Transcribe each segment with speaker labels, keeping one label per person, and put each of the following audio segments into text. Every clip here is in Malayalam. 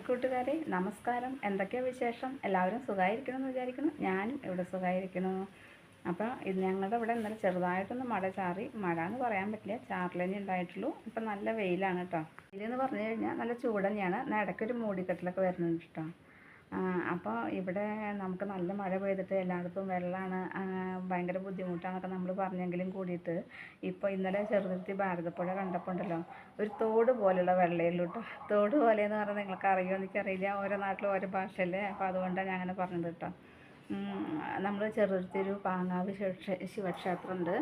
Speaker 1: ഹായ് കൂട്ടുകാരെ നമസ്കാരം. എന്തൊക്കെയാണ് വിശേഷം? എല്ലാവരും സുഖമായിരിക്കണമെന്ന് വിചാരിക്കുന്നു. ഞാനും ഇവിടെ സുഖമായിരിക്കുന്നു അപ്പോൾ ഇത് ഞങ്ങളുടെ ഇവിടെ ഇന്നലെ ചെറുതായിട്ടൊന്ന് മഴ ചാറി. മഴ എന്ന് പറയാൻ പറ്റില്ല. ചാറിലന്നെ ഉണ്ടായിട്ടുള്ളൂ. ഇപ്പം നല്ല വെയിലാണ് കേട്ടോ. വെയിലെന്ന് പറഞ്ഞു കഴിഞ്ഞാൽ നല്ല ചൂട് തന്നെയാണ്. എന്നാൽ ഇടയ്ക്കൊരു മൂടിക്കെട്ടിലൊക്കെ വരുന്നുണ്ട് കേട്ടോ. അപ്പോൾ ഇവിടെ നമുക്ക് നല്ല മഴ പെയ്തിട്ട് എല്ലായിടത്തും വെള്ളമാണ് ഭയങ്കര ബുദ്ധിമുട്ടാണെന്നൊക്കെ നമ്മൾ പറഞ്ഞെങ്കിലും കൂടിയിട്ട് ഇപ്പോൾ ഇന്നലെ ചെറുതിരുത്തി ഭാരതപ്പുഴ കണ്ടപ്പോൾ ഉണ്ടല്ലോ ഒരു തോട് പോലെയുള്ള വെള്ളമേ ട്ടോ കേട്ടോ തോട് എന്ന് പറഞ്ഞാൽ നിങ്ങൾക്ക് അറിയുമോ എനിക്കറിയില്ല. ഓരോ നാട്ടിലും ഓരോ ഭാഷയല്ലേ? അപ്പോൾ അതുകൊണ്ടാണ് ഞാൻ അങ്ങനെ പറഞ്ഞത് കേട്ടോ. നമ്മൾ ചെറുതിരുത്തി ഒരു പാങ്ങാവ് ശിവക്ഷേ ശിവക്ഷേത്രമുണ്ട്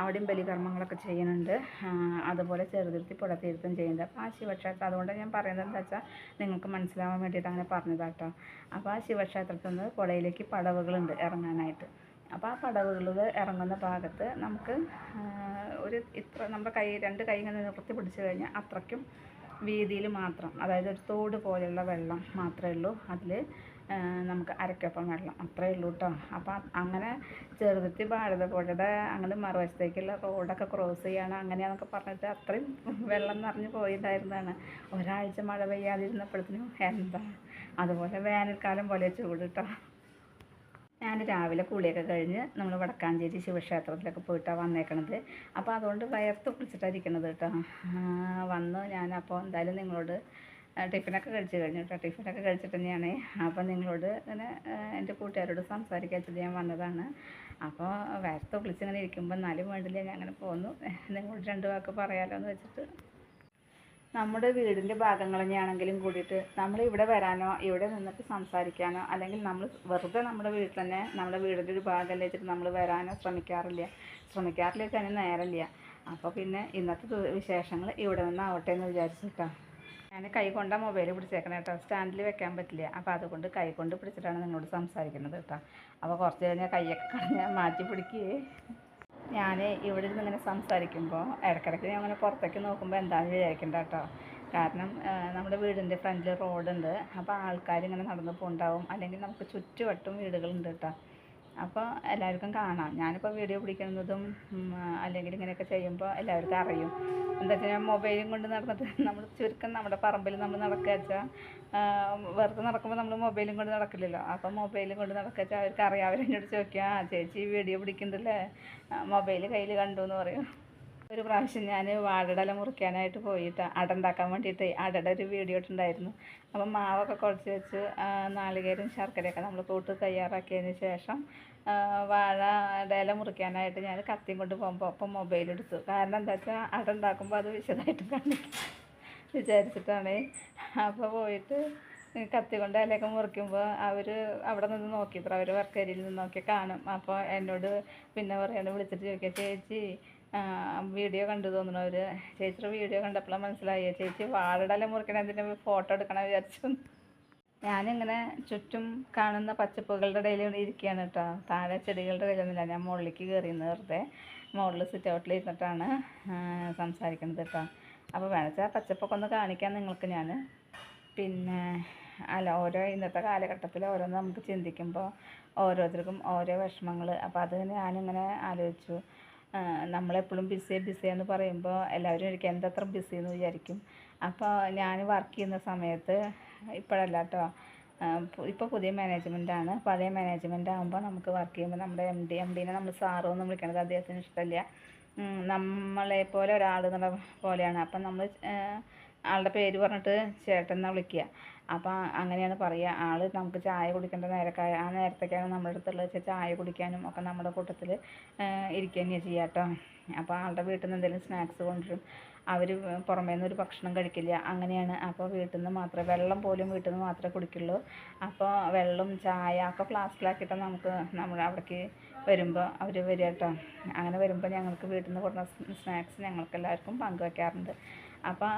Speaker 1: അവിടെയും ബലികർമ്മങ്ങളൊക്കെ ചെയ്യുന്നുണ്ട്. അതുപോലെ ചെറുതുരുത്തി പുടത്തിരുത്തും ചെയ്യുന്നുണ്ട്. അപ്പോൾ ആ ശിവക്ഷേത്രം അതുകൊണ്ട് ഞാൻ പറയുന്നത് എന്താ വെച്ചാൽ നിങ്ങൾക്ക് മനസ്സിലാവാൻ വേണ്ടിയിട്ട് അങ്ങനെ പറഞ്ഞതാട്ടോ അപ്പോൾ ആ ശിവക്ഷേത്രത്തിൽ നിന്ന് പുഴയിലേക്ക് പടവുകളുണ്ട് ഇറങ്ങാനായിട്ട്. അപ്പോൾ ആ പടവുകളിൽ ഇറങ്ങുന്ന ഭാഗത്ത് നമുക്ക് ഒരു ഇത്ര നമ്മുടെ കൈ രണ്ട് കൈ ഇങ്ങനെ നിവർത്തി പിടിച്ചു കഴിഞ്ഞാൽ അത്രയ്ക്കും വീതിയിൽ മാത്രം അതായത് ഒരു തോട് പോലെയുള്ള വെള്ളം മാത്രമേ ഉള്ളൂ. അതിൽ നമുക്ക് അരക്കപ്പം വെള്ളം അത്രയേ ഉള്ളൂ കേട്ടോ അപ്പം അങ്ങനെ ചെറുതുത്തി ഭാരതപ്പുഴയുടെ അങ്ങനെ മറുവശത്തേക്കുള്ള റോഡൊക്കെ ക്രോസ് ചെയ്യണം അങ്ങനെയാണെന്നൊക്കെ പറഞ്ഞിട്ട് അത്രയും വെള്ളം നിറഞ്ഞു പോയിട്ടുണ്ടായിരുന്നതാണ് ഒരാഴ്ച മഴ പെയ്യാതിരുന്നപ്പോഴത്തേനും എന്താ അതുപോലെ വേനൽക്കാലം പോലെ ചൂട് കേട്ടോ ഞാൻ രാവിലെ കുളിയൊക്കെ കഴിഞ്ഞ് നമ്മൾ വടക്കാഞ്ചേരി ശിവക്ഷേത്രത്തിലൊക്കെ പോയിട്ടാണ് വന്നേക്കണത്. അപ്പോൾ അതുകൊണ്ട് വയർത്ത് കുളിച്ചിട്ടാണ് ഇരിക്കണത് കേട്ടോ വന്ന് ഞാനപ്പോൾ എന്തായാലും നിങ്ങളോട് ടിഫിനൊക്കെ കഴിച്ച് കഴിഞ്ഞു കേട്ടോ ടിഫിനൊക്കെ കഴിച്ചിട്ട് തന്നെയാണ്. അപ്പോൾ നിങ്ങളോട് ഇങ്ങനെ എന്റെ കൂട്ടുകാരോട് സംസാരിക്കാൻ വെച്ചത് ഞാൻ വന്നതാണ്. അപ്പോൾ വയർത്ത് വിളിച്ചിങ്ങനെ ഇരിക്കുമ്പോൾ എന്നാലും വേണ്ടില്ല ഞാൻ അങ്ങനെ പോന്നു. നിങ്ങളോട് രണ്ട് വാക്ക് പറയാമല്ലോ എന്ന് വെച്ചിട്ട്. നമ്മുടെ വീടിന്റെ ഭാഗങ്ങൾ തന്നെയാണെങ്കിലും കൂടിയിട്ട് നമ്മൾ ഇവിടെ വരാനോ ഇവിടെ നിന്നിട്ട് സംസാരിക്കാനോ അല്ലെങ്കിൽ നമ്മൾ വെറുതെ നമ്മുടെ വീട്ടിൽ തന്നെ നമ്മുടെ വീടിന്റെ ഒരു ഭാഗമല്ലേ വെച്ചിട്ട് നമ്മൾ വരാനോ ശ്രമിക്കാറില്ല. ശ്രമിക്കാറില്ല തന്നെ നേരമില്ല. അപ്പോൾ പിന്നെ ഇന്നത്തെ വിശേഷങ്ങൾ ഇവിടെ നിന്നാവട്ടെ എന്ന് വിചാരിച്ചിട്ടാണ് ഞാൻ കൈ കൊണ്ടാ മൊബൈൽ പിടിച്ചേക്കണം കേട്ടോ സ്റ്റാൻഡിൽ വെക്കാൻ പറ്റില്ല. അപ്പോൾ അതുകൊണ്ട് കൈ കൊണ്ട് പിടിച്ചിട്ടാണ് നിങ്ങളോട് സംസാരിക്കുന്നത് കേട്ടോ അപ്പോൾ കുറച്ച് കഴിഞ്ഞാൽ കൈയൊക്കെ കളഞ്ഞ് മാറ്റി പിടിക്കുകയെ ഞാൻ ഇവിടെ ഇരുന്ന് ഇങ്ങനെ സംസാരിക്കുമ്പോൾ ഇടയ്ക്കിടയ്ക്ക് ഞാൻ അങ്ങനെ പുറത്തേക്ക് നോക്കുമ്പോൾ എന്താണെന്ന് വിചാരിക്കണ്ട കേട്ടോ കാരണം നമ്മുടെ വീടിന്റെ ഫ്രണ്ടിൽ റോഡുണ്ട് അപ്പോൾ ആൾക്കാർ ഇങ്ങനെ നടന്ന് പോകുന്നുണ്ടാവും അല്ലെങ്കിൽ നമുക്ക് ചുറ്റുവട്ടം വീടുകളുണ്ട് കേട്ടോ അപ്പോൾ എല്ലാവർക്കും കാണാം. ഞാനിപ്പോൾ വീഡിയോ പിടിക്കുന്നതും അല്ലെങ്കിൽ ഇങ്ങനെയൊക്കെ ചെയ്യുമ്പോൾ എല്ലാവർക്കും അറിയും. എന്താ വെച്ചാൽ മൊബൈലും കൊണ്ട് നടന്നിട്ട് നമ്മൾ ചുരുക്കം നമ്മുടെ പറമ്പിൽ നമ്മൾ നടക്കുക വെച്ചാൽ വെറുതെ നടക്കുമ്പോൾ നമ്മൾ മൊബൈലും കൊണ്ട് നടക്കില്ലല്ലോ. അപ്പോൾ മൊബൈലും കൊണ്ട് നടക്കുക വെച്ചാൽ അവർക്ക് അറിയാം. അവരെന്നോട് ചോദിക്കുക ആ ചേച്ചി വീഡിയോ പിടിക്കുന്നുണ്ടല്ലേ? മൊബൈൽ കയ്യിൽ കണ്ടു എന്ന് പറയും. ഒരു പ്രാവശ്യം ഞാൻ വാഴടല മുറിക്കാനായിട്ട് പോയിട്ട് അട ഉണ്ടാക്കാൻ വേണ്ടിയിട്ട് അടയുടെ ഒരു വീഡിയോ ഇട്ടുണ്ടായിരുന്നു അപ്പം മാവൊക്കെ കുഴച്ച് വെച്ച് നാളികേരും ശർക്കരയൊക്കെ നമ്മൾ കൂട്ട് തയ്യാറാക്കിയതിന് ശേഷം വാഴയുടെ ഇല മുറിക്കാനായിട്ട് ഞാൻ കത്തിയും കൊണ്ട് പോകുമ്പോൾ അപ്പം മൊബൈൽ എടുത്തു. കാരണം എന്താ വെച്ചാൽ അട ഉണ്ടാക്കുമ്പോൾ അത് വിശദമായിട്ട് കാണിക്കും വിചാരിച്ചിട്ടാണ്. അപ്പോൾ പോയിട്ട് കത്തി കൊണ്ട് ഇലയൊക്കെ മുറിക്കുമ്പോൾ അവർ അവിടെ നിന്ന് നോക്കിയത്ര അവർ വർക്കരിയിൽ നിന്ന് നോക്കി കാണും. അപ്പോൾ എന്നോട് പിന്നെ പറയാണ് വിളിച്ചിട്ട് ചോദിക്കുക ചേച്ചി വീഡിയോ കണ്ടു തോന്നുന്നു. ഒരു ചേച്ചിയുടെ വീഡിയോ കണ്ടപ്പോഴാണ് മനസ്സിലായി. ചേച്ചി വാഴടല മുറിക്കണതിന്റെ ഫോട്ടോ എടുക്കണം വിചാരിച്ചു. ഞാനിങ്ങനെ ചുറ്റും കാണുന്ന പച്ചപ്പുകളുടെ ഇടയിൽ ഇരിക്കുകയാണ് കേട്ടോ. താഴെ ചെടികളുടെ ഇടയിലൊന്നുമില്ല. ഞാൻ മുകളിലേക്ക് കയറിയെന്ന് വെറുതെ. മുകളിൽ സിറ്റ് ഔട്ടിൽ ഇരുന്നിട്ടാണ് സംസാരിക്കുന്നത് കേട്ടോ. അപ്പോൾ വേണമെച്ചാൽ പച്ചപ്പൊക്കെ ഒന്ന് കാണിക്കാൻ നിങ്ങൾക്ക് ഞാൻ പിന്നെ അല്ല ഓരോ ഇന്നത്തെ കാലഘട്ടത്തിൽ ഓരോന്ന് നമുക്ക് ചിന്തിക്കുമ്പോൾ ഓരോരുത്തർക്കും ഓരോ വിഷമങ്ങൾ അപ്പോൾ അത് ഞാനിങ്ങനെ ആലോചിച്ചു. നമ്മളെപ്പോഴും ബിസി ബിസി എന്ന് പറയുമ്പോൾ എല്ലാവരും എനിക്ക് എന്തത്ര ബിസി എന്ന് വിചാരിക്കും. അപ്പോൾ ഞാൻ വർക്ക് ചെയ്യുന്ന സമയത്ത് ഇപ്പോഴല്ല കേട്ടോ ഇപ്പോൾ പുതിയ മാനേജ്മെന്റാണ് പഴയ മാനേജ്മെന്റ് ആകുമ്പോൾ നമുക്ക് വർക്ക് ചെയ്യുമ്പോൾ നമ്മുടെ എം ഡി എം ഡീനെ നമ്മൾ സാറോ എന്ന് വിളിക്കണത് അദ്ദേഹത്തിന് ഇഷ്ടമല്ല നമ്മളെ പോലെ ഒരാൾ എന്നുള്ള പോലെയാണ്. അപ്പം നമ്മൾ ആളുടെ പേര് പറഞ്ഞിട്ട് ചേട്ടൻ എന്നാണ് വിളിക്കുക അപ്പോൾ അങ്ങനെയാണ് പറയുക ആൾ നമുക്ക് ചായ കുടിക്കേണ്ട നേരക്കായ ആ നേരത്തേക്കാണ് നമ്മുടെ അടുത്തുള്ള വെച്ചാൽ ചായ കുടിക്കാനും ഒക്കെ നമ്മുടെ കൂട്ടത്തിൽ ഇരിക്കുക തന്നെയാണ് ചെയ്യുക കേട്ടോ അപ്പോൾ ആളുടെ വീട്ടിൽ നിന്ന് എന്തെങ്കിലും സ്നാക്സ് കൊണ്ടുവരും. അവർ പുറമേ നിന്ന് ഒരു ഭക്ഷണം കഴിക്കില്ല. അങ്ങനെയാണ്. അപ്പോൾ വീട്ടിൽ നിന്ന് മാത്രമേ വെള്ളം പോലും വീട്ടിൽ നിന്ന് മാത്രമേ കുടിക്കുള്ളൂ. അപ്പോൾ വെള്ളം ചായ ഒക്കെ ഫ്ലാസ്കിലാക്കിയിട്ട് നമുക്ക് നമ്മൾ അവിടേക്ക് വരുമ്പോൾ അവർ വരിക കേട്ടോ അങ്ങനെ വരുമ്പോൾ ഞങ്ങൾക്ക് വീട്ടിൽ നിന്ന് കൊടുക്കുന്ന സ്നാക്സ് ഞങ്ങൾക്ക് എല്ലാവർക്കും പങ്കുവെക്കാറുണ്ട് അപ്പോൾ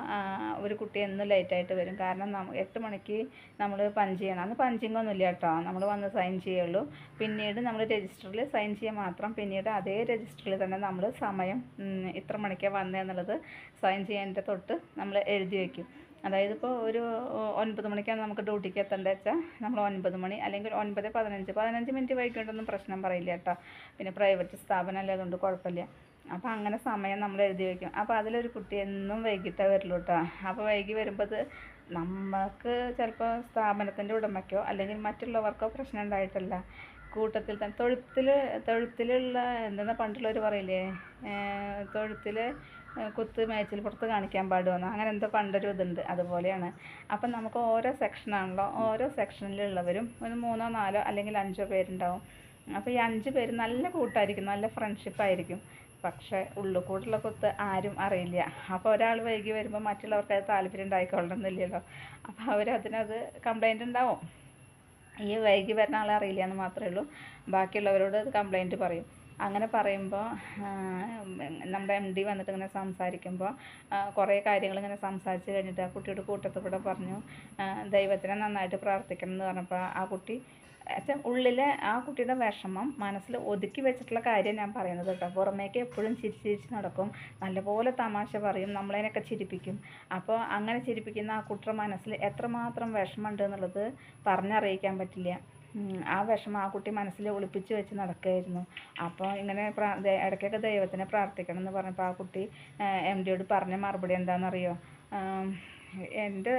Speaker 1: ഒരു കുട്ടി എന്നും ലേറ്റായിട്ട് വരും. കാരണം എട്ട് മണിക്ക് നമ്മൾ പഞ്ച് ചെയ്യണം. അന്ന് പഞ്ചിങ് ഒന്നുമില്ല കേട്ടോ നമ്മൾ വന്ന് സൈൻ ചെയ്യുള്ളൂ. പിന്നീട് നമ്മൾ രജിസ്റ്ററിൽ സൈൻ ചെയ്യാൻ മാത്രം പിന്നീട് അതേ രജിസ്റ്ററിൽ തന്നെ നമ്മൾ സമയം ഇത്ര മണിക്കാണ് വന്നതെന്നുള്ളത് സൈൻ ചെയ്യാന്റെ തൊട്ട് നമ്മൾ എഴുതി വയ്ക്കും അതായത് ഇപ്പോൾ ഒരു ഒൻപത് മണിക്കാണ് നമുക്ക് ഡ്യൂട്ടിക്ക് എത്തേണ്ടത് വെച്ചാൽ നമ്മൾ ഒൻപത് മണി അല്ലെങ്കിൽ ഒൻപത് പതിനഞ്ച്. പതിനഞ്ച് മിനിറ്റ് വൈകിട്ടൊന്നും പ്രശ്നം പറയില്ല കേട്ടോ പിന്നെ പ്രൈവറ്റ് സ്ഥാപനം അല്ലേ അതുകൊണ്ട് കുഴപ്പമില്ല. അപ്പോൾ അങ്ങനെ സമയം നമ്മൾ എഴുതി വയ്ക്കും അപ്പോൾ അതിലൊരു കുട്ടി എന്നും വൈകിട്ടേ വരുള്ളൂ കേട്ടോ അപ്പോൾ വൈകി വരുമ്പോൾ അത് നമുക്ക് ചിലപ്പോൾ സ്ഥാപനത്തിന്റെ ഉടമയ്ക്കോ അല്ലെങ്കിൽ മറ്റുള്ളവർക്കോ പ്രശ്നം ഉണ്ടായിട്ടല്ല. കൂട്ടത്തിൽ തന്നെ തൊഴുത്തിൽ തൊഴുത്തിലുള്ള എന്താ പണ്ടുള്ളവർ പറയില്ലേ? തൊഴുത്തിൽ കുത്ത് മേച്ചിൽ പുറത്ത് കാണിക്കാൻ പാടുമെന്ന് അങ്ങനെ എന്തോ പണ്ടൊരു ഇതുണ്ട്. അതുപോലെയാണ്. അപ്പം നമുക്ക് ഓരോ സെക്ഷനാണല്ലോ ഓരോ സെക്ഷനിലുള്ളവരും ഒരു മൂന്നോ നാലോ അല്ലെങ്കിൽ അഞ്ചോ പേരുണ്ടാവും. അപ്പോൾ ഈ അഞ്ച് പേര് നല്ല കൂട്ടായിരിക്കും. നല്ല ഫ്രണ്ട്ഷിപ്പ് ആയിരിക്കും. പക്ഷേ ഉള്ളിൽ കുത്ത് ആരും അറിയില്ല. അപ്പോൾ ഒരാൾ വൈകി വരുമ്പോൾ മറ്റുള്ളവർക്ക് അത് താല്പര്യം ഉണ്ടായിക്കൊള്ളണമെന്നില്ലല്ലോ. അപ്പോൾ അവരതിനത് കംപ്ലൈന്റ് ഉണ്ടാവും. ഈ വൈകി വരുന്ന ആളെ അറിയില്ല എന്ന് മാത്രമേ ഉള്ളൂ. ബാക്കിയുള്ളവരോട് അത് കംപ്ലൈന്റ് പറയും. അങ്ങനെ പറയുമ്പോൾ നമ്മുടെ എം ഡി വന്നിട്ട് ഇങ്ങനെ സംസാരിക്കുമ്പോൾ കുറേ കാര്യങ്ങൾ ഇങ്ങനെ സംസാരിച്ച് കഴിഞ്ഞിട്ട് ആ കുട്ടിയുടെ കൂട്ടത്തിൽ കൂടെ പറഞ്ഞു ദൈവത്തിനെ നന്നായിട്ട് പ്രാർത്ഥിക്കണം എന്ന് പറഞ്ഞപ്പോൾ ആ കുട്ടി വെച്ചാൽ ഉള്ളിലെ ആ കുട്ടിയുടെ വിഷമം മനസ്സിൽ ഒതുക്കി വെച്ചിട്ടുള്ള കാര്യം ഞാൻ പറയുന്നത് കേട്ടോ. പുറമേക്ക് എപ്പോഴും ചിരിച്ച് ചിരിച്ച് നടക്കും. നല്ലപോലെ തമാശ പറയും. നമ്മളതിനൊക്കെ ചിരിപ്പിക്കും. അപ്പോൾ അങ്ങനെ ചിരിപ്പിക്കുന്ന ആ കുട്ടിയുടെ മനസ്സിൽ എത്രമാത്രം വിഷമമുണ്ട് എന്നുള്ളത് പറഞ്ഞറിയിക്കാൻ പറ്റില്ല. ആ വിഷമം ആ കുട്ടി മനസ്സിൽ ഒളിപ്പിച്ച് വെച്ച് നടക്കുകയായിരുന്നു. അപ്പോൾ ഇങ്ങനെ ഇടയ്ക്കൊക്കെ ദൈവത്തിനെ പ്രാർത്ഥിക്കണം എന്ന് പറഞ്ഞപ്പോൾ ആ കുട്ടി എം ഡിയോട് പറഞ്ഞ മറുപടി എന്താണെന്നറിയോ? എന്റെ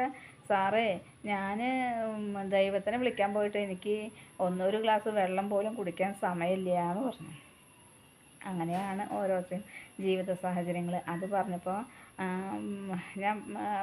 Speaker 1: സാറേ ഞാൻ ദൈവത്തിനെ വിളിക്കാൻ പോയിട്ട് എനിക്ക് ഒന്നൊരു ഗ്ലാസ് വെള്ളം പോലും കുടിക്കാൻ സമയമില്ല എന്ന് പറഞ്ഞു. അങ്ങനെയാണ് ഓരോരുത്തരും ജീവിത സാഹചര്യങ്ങൾ അത് പറഞ്ഞപ്പോൾ ഞാൻ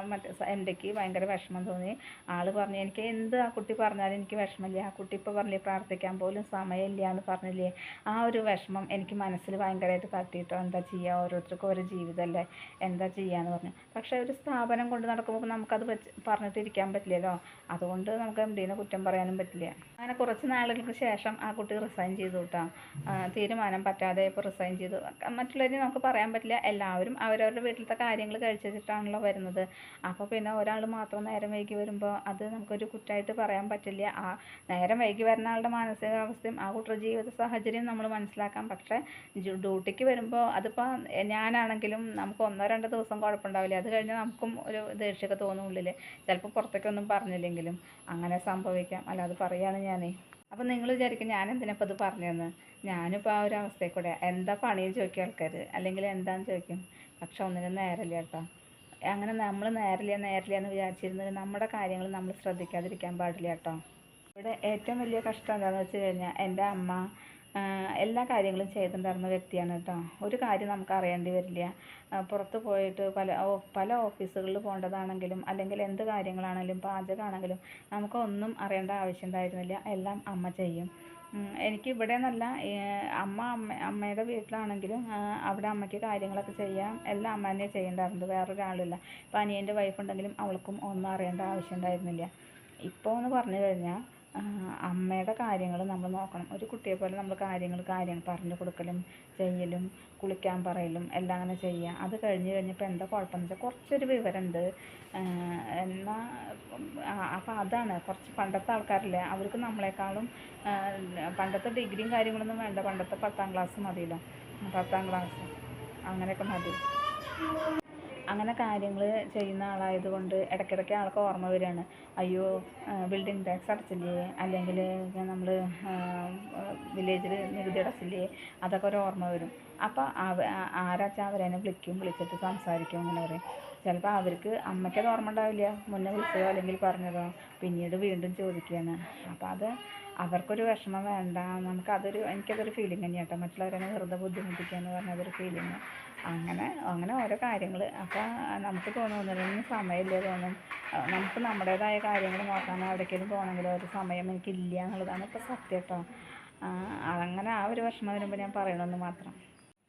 Speaker 1: മറ്റേ എന്റെക്ക് ഭയങ്കര വിഷമം തോന്നി. ആൾ പറഞ്ഞു എനിക്ക് എന്ത് ആ കുട്ടി പറഞ്ഞാലും എനിക്ക് വിഷമമില്ല. ആ കുട്ടി ഇപ്പോൾ പറഞ്ഞില്ലേ പ്രാർത്ഥിക്കാൻ പോലും സമയമില്ല എന്ന് പറഞ്ഞില്ലേ? ആ ഒരു വിഷമം എനിക്ക് മനസ്സിൽ ഭയങ്കരമായിട്ട് തട്ടിയിട്ടോ എന്താ ചെയ്യുക ഓരോരുത്തർക്കും ഓരോ ജീവിതമല്ലേ എന്താ ചെയ്യുക എന്ന് പറഞ്ഞു. പക്ഷേ ഒരു സ്ഥാപനം കൊണ്ട് നടക്കുമ്പോൾ നമുക്കത് വെച്ച് പറഞ്ഞിട്ടിരിക്കാൻ പറ്റില്ലല്ലോ. അതുകൊണ്ട് നമുക്ക് എം ഡീനെ കുറ്റം പറയാനും പറ്റില്ല. അങ്ങനെ കുറച്ച് നാളുകൾക്ക് ശേഷം ആ കുട്ടി റിസൈൻ ചെയ്തു കേട്ടോ തീരുമാനം പറ്റാതെ ഇപ്പോൾ റിസൈൻ ചെയ്തു. മറ്റുള്ളവരെ നമുക്ക് പറയാൻ പറ്റില്ല. എല്ലാവരും അവരവരുടെ വീട്ടിലത്തെ കാര്യങ്ങൾ കഴിച്ചിട്ടാണല്ലോ വരുന്നത്. അപ്പോൾ പിന്നെ ഒരാൾ മാത്രം നേരം വൈകി വരുമ്പോൾ അത് നമുക്കൊരു കുറ്റമായിട്ട് പറയാൻ പറ്റില്ല. ആ നേരം വൈകി വരുന്ന ആളുടെ മാനസികാവസ്ഥയും ആ കുട്ടിയുടെ ജീവിത സാഹചര്യം നമ്മൾ മനസ്സിലാക്കാം. പക്ഷേ ഡ്യൂട്ടിക്ക് വരുമ്പോൾ അതിപ്പോൾ ഞാനാണെങ്കിലും നമുക്ക് ഒന്നോ രണ്ടോ ദിവസം കുഴപ്പമുണ്ടാവില്ല. അത് കഴിഞ്ഞാൽ നമുക്കും ഒരു ദേഷ്യമൊക്കെ തോന്നും ചിലപ്പോൾ പുറത്തേക്കൊന്നും പറഞ്ഞില്ലെങ്കിലും അങ്ങനെ സംഭവിക്കാം. അല്ലാതെ പറയാണ് ഞാനേ. അപ്പം നിങ്ങൾ വിചാരിക്കും ഞാൻ എന്തിനാപ്പോൾ ഇത് പറഞ്ഞതെന്ന്. ഞാനിപ്പോൾ ആ ഒരു അവസ്ഥയിൽ കൂടെ എന്താ പണിയെന്ന് ചോദിക്കും ആൾക്കാർ അല്ലെങ്കിൽ എന്താണെന്ന് ചോദിക്കും. പക്ഷെ ഒന്നിനും നേരമില്ല കേട്ടോ. അങ്ങനെ നമ്മൾ നേരില്ല നേരില്ല എന്ന് വിചാരിച്ചിരുന്നത് നമ്മുടെ കാര്യങ്ങൾ നമ്മൾ ശ്രദ്ധിക്കാതിരിക്കാൻ പാടില്ല കേട്ടോ. ഇവിടെ ഏറ്റവും വലിയ കഷ്ടം എന്താണെന്ന് വെച്ച് കഴിഞ്ഞാൽ എന്റെ അമ്മ എല്ലാ കാര്യങ്ങളും ചെയ്തിട്ടുണ്ടായിരുന്ന വ്യക്തിയാണ് കേട്ടോ. ഒരു കാര്യം നമുക്ക് അറിയേണ്ടി വരില്ല. പുറത്ത് പോയിട്ട് പല പല ഓഫീസുകളിൽ പോകേണ്ടതാണെങ്കിലും അല്ലെങ്കിൽ എന്ത് കാര്യങ്ങളാണെങ്കിലും പാചകമാണെങ്കിലും നമുക്കൊന്നും അറിയേണ്ട ആവശ്യം ഉണ്ടായിരുന്നില്ല എല്ലാം അമ്മ ചെയ്യും. എനിക്ക് ഇവിടെ എന്നല്ല അമ്മ അമ്മ അമ്മയുടെ വീട്ടിലാണെങ്കിലും അവിടെ അമ്മയ്ക്ക് കാര്യങ്ങളൊക്കെ ചെയ്യാം. എല്ലാം അമ്മ തന്നെ ചെയ്യേണ്ടായിരുന്നത് വേറൊരാളില്ല. ഇപ്പം അനിയന്റെ വൈഫ് ഉണ്ടെങ്കിലും അവൾക്കും ഒന്നും അറിയേണ്ട ആവശ്യം ഉണ്ടായിരുന്നില്ല ഇപ്പോൾ എന്ന് പറഞ്ഞു കഴിഞ്ഞാൽ അമ്മയുടെ കാര്യങ്ങൾ നമ്മൾ നോക്കണം. ഒരു കുട്ടിയെ പോലെ നമ്മൾ കാര്യങ്ങൾ കാര്യങ്ങൾ പറഞ്ഞു കൊടുക്കലും ചെയ്യലും കുളിക്കാൻ പറയലും എല്ലാം അങ്ങനെ ചെയ്യുക. അത് കഴിഞ്ഞ് കഴിഞ്ഞപ്പോൾ എന്താ കുഴപ്പമെന്ന് വെച്ചാൽ കുറച്ചൊരു വിവരമുണ്ട്. എന്നാൽ അപ്പോൾ അതാണ്. കുറച്ച് പണ്ടത്തെ ആൾക്കാരില്ലേ അവർക്ക് നമ്മളെക്കാളും പണ്ടത്തെ ഡിഗ്രിയും കാര്യങ്ങളൊന്നും വേണ്ട. പണ്ടത്തെ പത്താം ക്ലാസ് മതിയല്ലോ. പത്താം ക്ലാസ്. അങ്ങനെയൊക്കെ മതി. അങ്ങനെ കാര്യങ്ങൾ ചെയ്യുന്ന ആളായതുകൊണ്ട് ഇടയ്ക്കിടയ്ക്ക് ആൾക്ക് ഓർമ്മ വരികയാണ്. അയ്യോ ബിൽഡിംഗ് ടാക്സ് അടച്ചില്ലേ? അല്ലെങ്കിൽ നമ്മൾ വില്ലേജിൽ നികുതി അടച്ചില്ലേ? അതൊക്കെ ഒരു ഓർമ്മ വരും. അപ്പോൾ ആരാച്ചാൽ അവരെന്നെ വിളിക്കും വിളിച്ചിട്ട് സംസാരിക്കും അങ്ങനെ പറയും. ചിലപ്പോൾ അവർക്ക് അമ്മയ്ക്കത് ഓർമ്മ ഉണ്ടാവില്ല. മുന്നേ വിളിച്ചതോ അല്ലെങ്കിൽ പറഞ്ഞതോ പിന്നീട് വീണ്ടും ചോദിക്കുകയാണ് അപ്പോൾ അത് അവർക്കൊരു വിഷമം വേണ്ട. നമുക്കതൊരു എനിക്കതൊരു ഫീലിംഗ് തന്നെയാണ് കേട്ടോ മറ്റുള്ളവരെ വെറുതെ ബുദ്ധിമുട്ടിക്കുക എന്ന് പറഞ്ഞാൽ അതൊരു ഫീലിംഗ് അങ്ങനെ അങ്ങനെ ഓരോ കാര്യങ്ങൾ അപ്പോൾ നമുക്ക് തോന്നുന്നു സമയമില്ല തോന്നും. നമുക്ക് നമ്മുടേതായ കാര്യങ്ങൾ നോക്കാൻ എവിടേക്കെങ്കിലും പോകണമെങ്കിൽ ഒരു സമയം എനിക്കില്ല എന്നുള്ളതാണ് ഇപ്പോൾ സത്യം കേട്ടോ അങ്ങനെ ആ ഒരു വിഷമം വരുമ്പോൾ ഞാൻ പറയണമെന്ന് മാത്രം.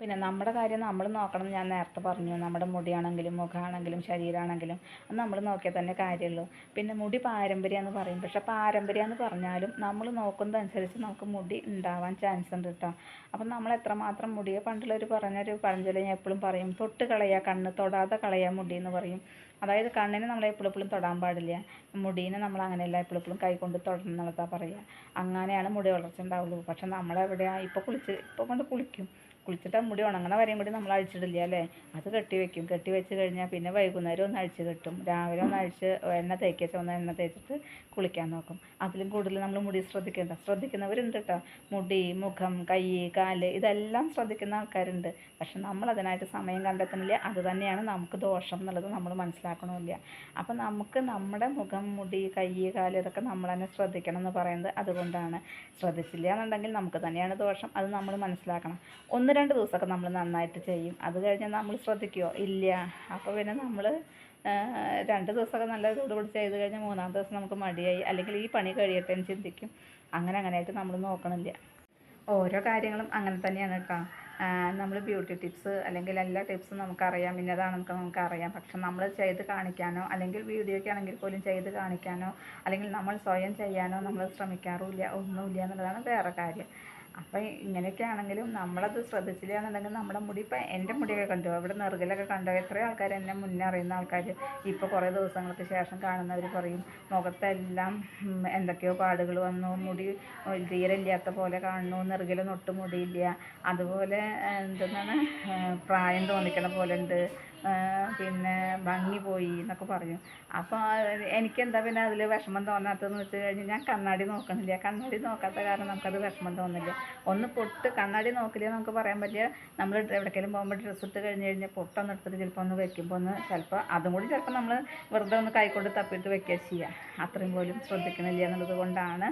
Speaker 1: പിന്നെ നമ്മുടെ കാര്യം നമ്മൾ നോക്കണം ഞാൻ നേരത്തെ പറഞ്ഞു. നമ്മുടെ മുടിയാണെങ്കിലും മുഖമാണെങ്കിലും ശരീരമാണെങ്കിലും അത് നമ്മൾ നോക്കിയാൽ തന്നെ കാര്യമുള്ളൂ. പിന്നെ മുടി പാരമ്പര്യം എന്ന് പറയും. പക്ഷെ പാരമ്പര്യം എന്ന് പറഞ്ഞാലും നമ്മൾ നോക്കുന്നതനുസരിച്ച് നമുക്ക് മുടി ഉണ്ടാവാൻ ചാൻസ് ഉണ്ട് കേട്ടോ. അപ്പം നമ്മൾ എത്രമാത്രം മുടിയെ പണ്ടുള്ളവർ പറഞ്ഞൊരു പഴഞ്ചൊല്ലി ഞാൻ എപ്പോഴും പറയും. തൊട്ട് കളയുക കണ്ണ് തൊടാതെ കളയുക മുടി എന്ന് പറയും. അതായത് കണ്ണിനെ നമ്മൾ എപ്പോഴും തൊടാൻ പാടില്ല. മുടീനെ നമ്മൾ അങ്ങനെയല്ല എപ്പോഴും എപ്പോഴും കൈ കൊണ്ട് തൊടണം എന്നുള്ളതാണ് പറയുക അങ്ങനെയാണ് മുടി വളർച്ച ഉണ്ടാവുള്ളൂ. പക്ഷെ നമ്മളെവിടെയാണ് ഇപ്പോൾ കുളിച്ച് ഇപ്പോൾ കൊണ്ട് കുളിക്കും. കുളിച്ചിട്ട് മുടി ഉണങ്ങണ വരെയും കൂടി നമ്മൾ അഴിച്ചിടില്ല അല്ലേ? അത് കെട്ടി വെക്കും. കെട്ടി വെച്ച് കഴിഞ്ഞാൽ പിന്നെ വൈകുന്നേരം ഒന്ന് അഴിച്ച് കെട്ടും. രാവിലെ ഒന്ന് അഴിച്ച് എണ്ണ തേക്കിച്ച വന്ന എണ്ണ തേച്ചിട്ട് കുളിക്കാൻ നോക്കും. അതിലും കൂടുതൽ നമ്മൾ മുടി ശ്രദ്ധിക്കേണ്ട. ശ്രദ്ധിക്കുന്നവരുണ്ട് കേട്ടോ മുടി മുഖം കൈ കാൽ ഇതെല്ലാം ശ്രദ്ധിക്കുന്ന ആൾക്കാരുണ്ട്. പക്ഷെ നമ്മൾ അതിനായിട്ട് സമയം കണ്ടെത്തുന്നില്ല. അത് തന്നെയാണ് നമുക്ക് ദോഷം എന്നുള്ളത് നമ്മൾ മനസ്സിലാക്കണമില്ല. അപ്പം നമുക്ക് നമ്മുടെ മുഖം മുടി കൈ കാൽ ഇതൊക്കെ നമ്മൾ തന്നെ ശ്രദ്ധിക്കണം എന്ന് പറയുന്നത് അതുകൊണ്ടാണ്. ശ്രദ്ധിച്ചില്ല എന്നുണ്ടെങ്കിൽ നമുക്ക് തന്നെയാണ് ദോഷം. അത് നമ്മൾ മനസ്സിലാക്കണം. ഒന്ന് രണ്ട് ദിവസമൊക്കെ നമ്മൾ നന്നായിട്ട് ചെയ്യും. അത് കഴിഞ്ഞാൽ നമ്മൾ ശ്രദ്ധിക്കുമോ ഇല്ല. അപ്പോൾ പിന്നെ നമ്മൾ രണ്ട് ദിവസമൊക്കെ നല്ല ചൂടുപിടി ചെയ്ത് കഴിഞ്ഞാൽ മൂന്നാം ദിവസം നമുക്ക് മടിയായി. അല്ലെങ്കിൽ ഈ പണി കഴിയട്ടെ എന്ന് ചിന്തിക്കും. അങ്ങനെ അങ്ങനെയായിട്ട് നമ്മൾ നോക്കണില്ല. ഓരോ കാര്യങ്ങളും അങ്ങനെ തന്നെയാണ് കേട്ടോ. നമ്മൾ ബ്യൂട്ടി ടിപ്സ് അല്ലെങ്കിൽ എല്ലാ ടിപ്സും നമുക്കറിയാം. ഇന്നതാണെന്നൊക്കെ നമുക്കറിയാം. പക്ഷെ നമ്മൾ ചെയ്ത് കാണിക്കാനോ അല്ലെങ്കിൽ വീഡിയോയ്ക്ക് ആണെങ്കിൽ പോലും ചെയ്ത് കാണിക്കാനോ അല്ലെങ്കിൽ നമ്മൾ സ്വയം ചെയ്യാനോ നമ്മൾ ശ്രമിക്കാറുമില്ല ഒന്നുമില്ല എന്നുള്ളതാണ് വേറെ കാര്യം. അപ്പം ഇങ്ങനെയൊക്കെ ആണെങ്കിലും നമ്മളത് ശ്രദ്ധിച്ചില്ലാന്നുണ്ടെങ്കിൽ നമ്മുടെ മുടി ഇപ്പം എന്റെ മുടിയൊക്കെ കണ്ടു? അവിടെ നെറുകലൊക്കെ കണ്ടോ? എത്രയോ ആൾക്കാർ എന്നെ മുന്നേ അറിയുന്ന ആൾക്കാർ ഇപ്പോൾ കുറേ ദിവസങ്ങൾക്ക് ശേഷം കാണുന്നവർ പറയും മുഖത്തെല്ലാം എന്തൊക്കെയോ പാടുകൾ വന്നു മുടി തീരെ ഇല്ലാത്ത പോലെ കാണുന്നു നെറുകലൊന്നും ഒട്ടും മുടിയില്ല. അതുപോലെ എന്തെന്നാണ് പ്രായം തോന്നിക്കണ പോലെ ഉണ്ട് പിന്നെ ഭംഗി പോയി എന്നൊക്കെ പറഞ്ഞു. അപ്പോൾ എനിക്കെന്താ പിന്നെ അതിൽ വിഷമം തോന്നാത്തതെന്ന് വെച്ച് കഴിഞ്ഞാൽ ഞാൻ കണ്ണാടി നോക്കണില്ല. കണ്ണാടി നോക്കാത്ത കാരണം നമുക്കത് വിഷമം തോന്നില്ല. ഒന്ന് പൊട്ട് കണ്ണാടി നോക്കില്ല നമുക്ക് പറയാൻ പറ്റില്ല. നമ്മൾ എവിടേക്കെങ്കിലും പോകുമ്പോൾ ഡ്രസ്സ് ഇട്ട് കഴിഞ്ഞ് കഴിഞ്ഞാൽ പൊട്ടൊന്ന് എടുത്തിട്ട് ചിലപ്പോൾ ഒന്ന് വെക്കുമ്പോൾ ഒന്ന് ചിലപ്പോൾ അതും കൂടി ചിലപ്പോൾ നമ്മൾ വെറുതെ ഒന്ന് കൈക്കൊണ്ട് തപ്പിയിട്ട് വെക്കുക ചെയ്യുക അത്രയും പോലും ശ്രദ്ധിക്കണില്ല എന്നുള്ളത് കൊണ്ടാണ്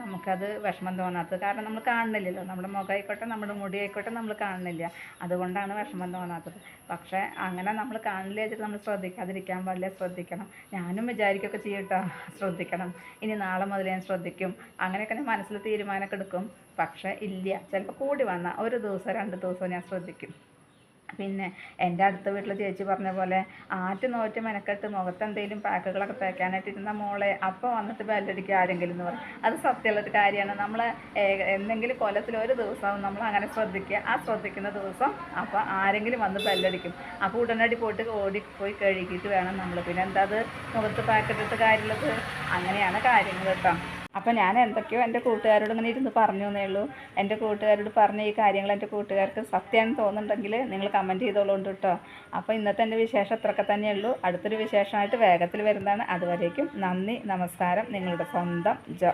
Speaker 1: നമുക്കത് വിഷമം തോന്നാത്തത്. കാരണം നമ്മൾ കാണുന്നില്ലല്ലോ. നമ്മുടെ മുഖം ആയിക്കോട്ടെ നമ്മുടെ മുടി ആയിക്കോട്ടെ നമ്മൾ കാണുന്നില്ല. അതുകൊണ്ടാണ് വിഷമം തോന്നാത്തത്. പക്ഷേ അങ്ങനെ നമ്മൾ കാണില്ല വെച്ചിട്ട് നമ്മൾ ശ്രദ്ധിക്കാതിരിക്കാൻ പാടില്ല ശ്രദ്ധിക്കണം. ഞാനും വിചാരിക്കുകയൊക്കെ ചെയ്യട്ടോ ശ്രദ്ധിക്കണം. ഇനി നാളെ മുതൽ ഞാൻ ശ്രദ്ധിക്കും. അങ്ങനെയൊക്കെ ഞാൻ മനസ്സിൽ തീരുമാനമൊക്കെ എടുക്കും. പക്ഷേ ഇല്ല. ചിലപ്പോൾ കൂടി വന്നാൽ ഒരു ദിവസം രണ്ട് ദിവസം ഞാൻ ശ്രദ്ധിക്കും. പിന്നെ എന്റെ അടുത്ത വീട്ടിലെ ചേച്ചി പറഞ്ഞ പോലെ ആറ്റ് നോറ്റ് മെനക്കെട്ട് മുഖത്ത് എന്തെങ്കിലും പാക്കുകളൊക്കെ തേക്കാനായിട്ട് മോളെ അപ്പോൾ വന്നിട്ട് ബെല്ലടിക്കുക ആരെങ്കിലും എന്ന് പറയും. അത് സത്യമുള്ളൊരു കാര്യമാണ്. നമ്മൾ എന്തെങ്കിലും കൊല്ലത്തിൽ ഒരു ദിവസം നമ്മൾ അങ്ങനെ ശ്രദ്ധിക്കുക. ആ ശ്രദ്ധിക്കുന്ന ദിവസം അപ്പോൾ ആരെങ്കിലും വന്ന് ബെല്ലടിക്കും. അപ്പോൾ ഉടനടി പോയിട്ട് ഓടി പോയി കഴുകിയിട്ട് വേണം നമ്മൾ. പിന്നെ എന്താ അത് മുഖത്ത് പാക്കിട്ടിട്ട് കാര്യമുള്ളത്? അങ്ങനെയാണ് കാര്യങ്ങൾ കേട്ടോ. അപ്പോൾ ഞാൻ എന്തൊക്കെയോ എന്റെ കൂട്ടുകാരോട് ഇങ്ങനെ ഇരുന്ന് പറഞ്ഞു എന്നേ ഉള്ളൂ. എന്റെ കൂട്ടുകാരോട് പറഞ്ഞ ഈ കാര്യങ്ങൾ എന്റെ കൂട്ടുകാർക്ക് സത്യമാണെന്ന് തോന്നുന്നുണ്ടെങ്കിൽ നിങ്ങൾ കമന്റ് ചെയ്തോളൂണ്ട് കേട്ടോ അപ്പോൾ ഇന്നത്തെ എന്റെ വിശേഷം അത്രയൊക്കെ തന്നെയുള്ളൂ അടുത്തൊരു വിശേഷമായിട്ട് വേഗത്തിൽ വരുന്നതാണ്. അതുവരേക്കും നന്ദി നമസ്കാരം. നിങ്ങളുടെ സ്വന്തം ജോ